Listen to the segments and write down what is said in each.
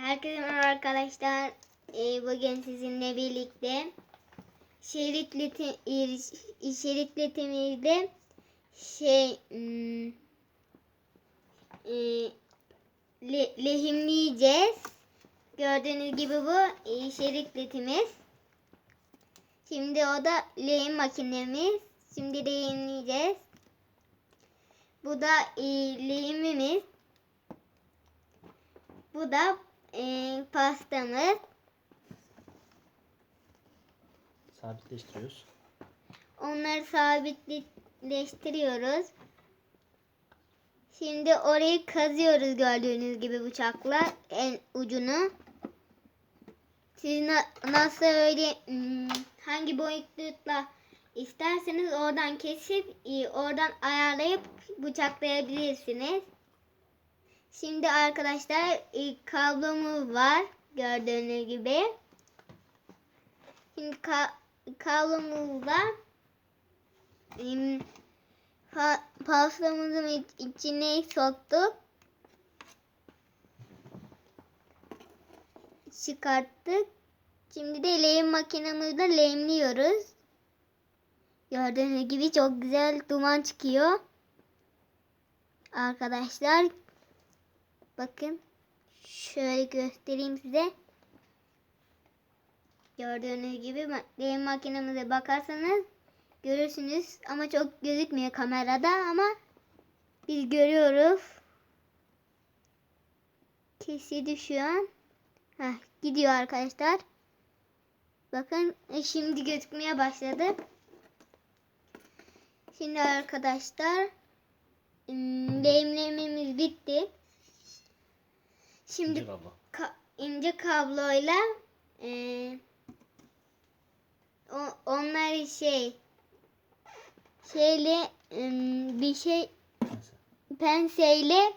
Herkese merhaba arkadaşlar. Ee, bugün sizinle birlikte şeritleti, ir- şeritletimizde şey hmm, e, le- lehimleyeceğiz. Gördüğünüz gibi bu e, şeritletimiz. Şimdi o da lehim makinemiz. Şimdi lehimleyeceğiz. Bu da e, lehimimiz. Bu da e, pastamız. Sabitleştiriyoruz. Onları sabitleştiriyoruz. Şimdi orayı kazıyoruz gördüğünüz gibi bıçakla en ucunu. Siz na- nasıl öyle hmm, hangi boyutla isterseniz oradan kesip e, oradan ayarlayıp bıçaklayabilirsiniz. Şimdi arkadaşlar e, kablomuz var gördüğünüz gibi. Şimdi ka- kablomuzla pa- pastamızın iç- içine soktuk. Çıkarttık. Şimdi de lehim makinemizle lehimliyoruz. Gördüğünüz gibi çok güzel duman çıkıyor. Arkadaşlar bakın şöyle göstereyim size. Gördüğünüz gibi lehim makinemize bakarsanız görürsünüz ama çok gözükmüyor kamerada ama biz görüyoruz. Kesildi şu an. Heh, gidiyor arkadaşlar. Bakın e, şimdi gözükmeye başladı. Şimdi arkadaşlar ım, lehimlememiz bitti. Şimdi İnce kablo. ka- ince kabloyla eee o, onlar şey şeyle ım, bir şey penseyle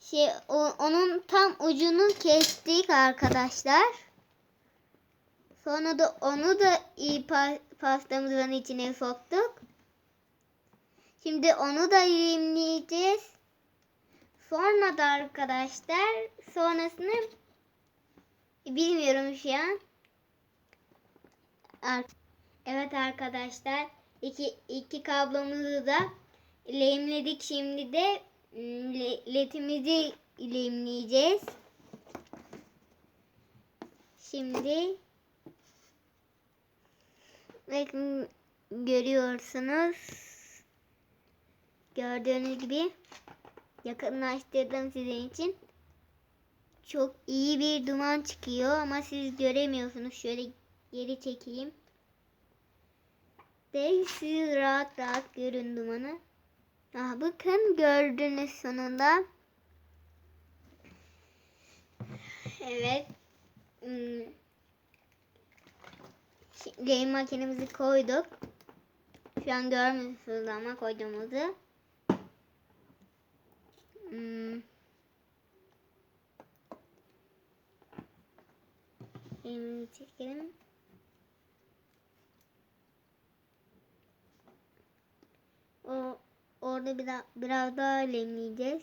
şey o- onun tam ucunu kestik arkadaşlar. Sonra da onu da iyi pa- pastamızın içine soktuk. Şimdi onu da yiyemleyeceğiz. Sonra da arkadaşlar sonrasını bilmiyorum şu an. Evet arkadaşlar iki, iki kablomuzu da lehimledik. Şimdi de mm, le- ledimizi lehimleyeceğiz. Şimdi bakın görüyorsunuz. Gördüğünüz gibi yakınlaştırdım sizin için. Çok iyi bir duman çıkıyor ama siz göremiyorsunuz. Şöyle geri çekeyim. Ve siz rahat rahat görün dumanı. Ah bakın gördünüz sonunda. Evet. Hmm. Şimdi makinemizi koyduk. Şu an görmüyorsunuz ama koyduğumuzu. Şimdi çekelim. O orada biraz biraz daha lemleyeceğiz.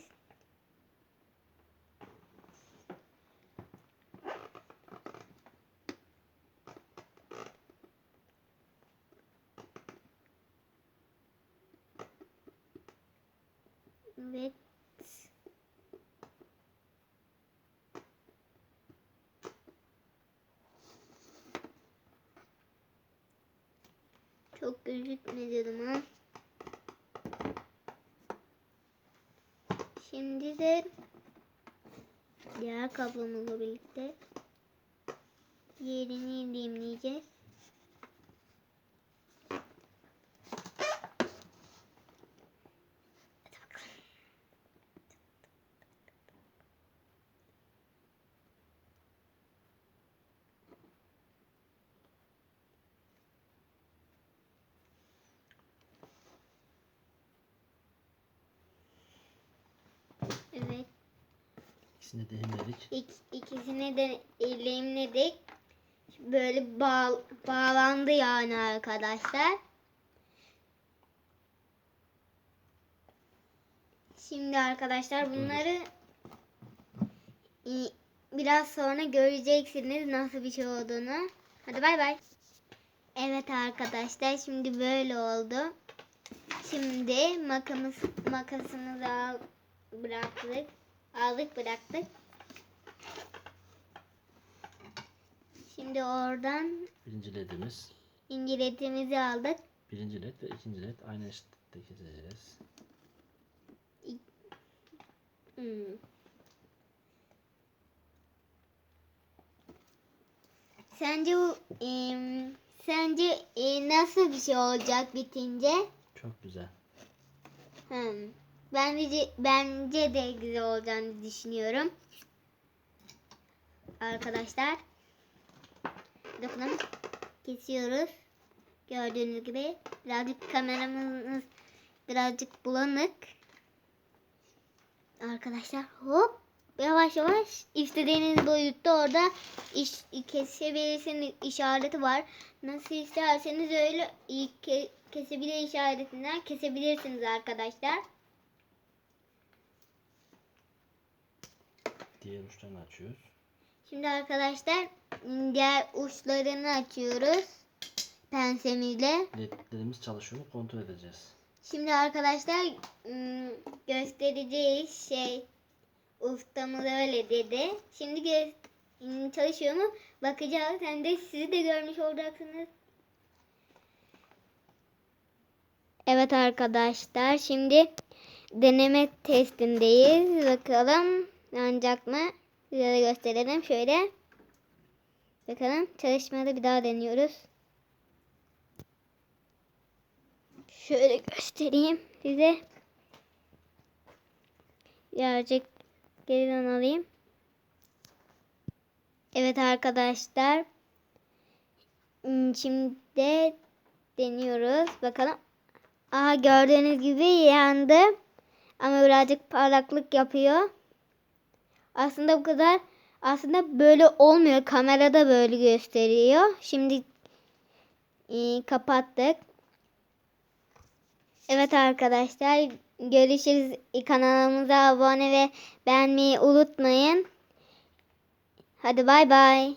Evet. Çok gözükmedi ama. Şimdi de diğer kablomuzla birlikte yerini indimleyeceğiz. Hadi bakalım. Evet. İkisini de hemledik. İk, ikisini de lehimledik. Böyle bağ, bağlandı yani arkadaşlar. Şimdi arkadaşlar bunları biraz sonra göreceksiniz nasıl bir şey olduğunu. Hadi bay bay. Evet arkadaşlar şimdi böyle oldu. Şimdi makamız, makasımızı al, bıraktık. Aldık bıraktık. Şimdi oradan Birinci ledimiz. ingiletimizi aldık. Birinci led ve ikinci led aynı eşitlikte keseceğiz. Hmm. Sence bu em, sence e, nasıl bir şey olacak bitince? Çok güzel. Hmm. Bence bence de güzel olacağını düşünüyorum. Arkadaşlar. Bakalım. Kesiyoruz. Gördüğünüz gibi birazcık kameramız birazcık bulanık. Arkadaşlar hop yavaş yavaş istediğiniz boyutta orada iş, kesebilirsiniz işareti var. Nasıl isterseniz öyle ke, kesebilir işaretinden kesebilirsiniz arkadaşlar. Diğer uçlarını açıyoruz. Şimdi arkadaşlar diğer uçlarını açıyoruz pensemizle. Ledlerimiz çalışıyor mu kontrol edeceğiz. Şimdi arkadaşlar ım, göstereceğiz şey ustamız öyle dedi. Şimdi ım, çalışıyor mu bakacağız. Hem de sizi de görmüş olacaksınız. Evet arkadaşlar şimdi deneme testindeyiz. Bakalım yanacak mı? Size de gösterelim şöyle. Bakalım çalışmada bir daha deniyoruz. Şöyle göstereyim size. Birazcık geriden alayım. Evet arkadaşlar. Şimdi de deniyoruz. Bakalım. Aha gördüğünüz gibi yandı. Ama birazcık parlaklık yapıyor. Aslında bu kadar aslında böyle olmuyor. Kamerada böyle gösteriyor. Şimdi e, kapattık. Evet arkadaşlar görüşürüz. Kanalımıza abone ve beğenmeyi unutmayın. Hadi bay bay.